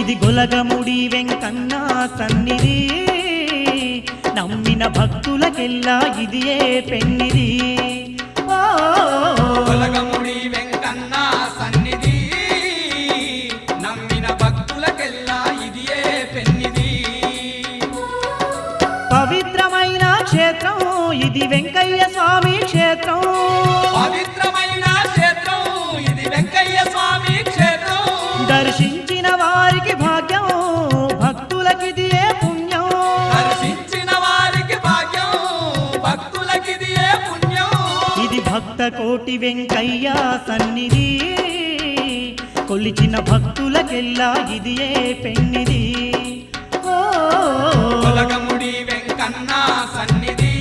ఇది గొలగముడి వెంకన్న సన్నిధి. నమ్మిన భక్తులకెల్లా ఇది ఏ పెన్నిది వెంకన్న సన్నిధి. నమ్మిన భక్తులకెల్లా ఇది ఏ పెన్నిది పవిత్రమైన క్షేత్రం ఇది వెంకయ్య స్వామి క్షేత్రం. పవిత్రమైన వారికి భాగ్యం భక్తులకిది ఏ పుణ్యం. దర్శించిన వారికి భాగ్యం భక్తులకిది ఏ పుణ్యం. ఇది భక్త కోటి వెంకయ్య సన్నిధి. కొలిచిన భక్తులకెల్లా ఇది ఏ పెన్నిది వెంకన్న సన్నిధి.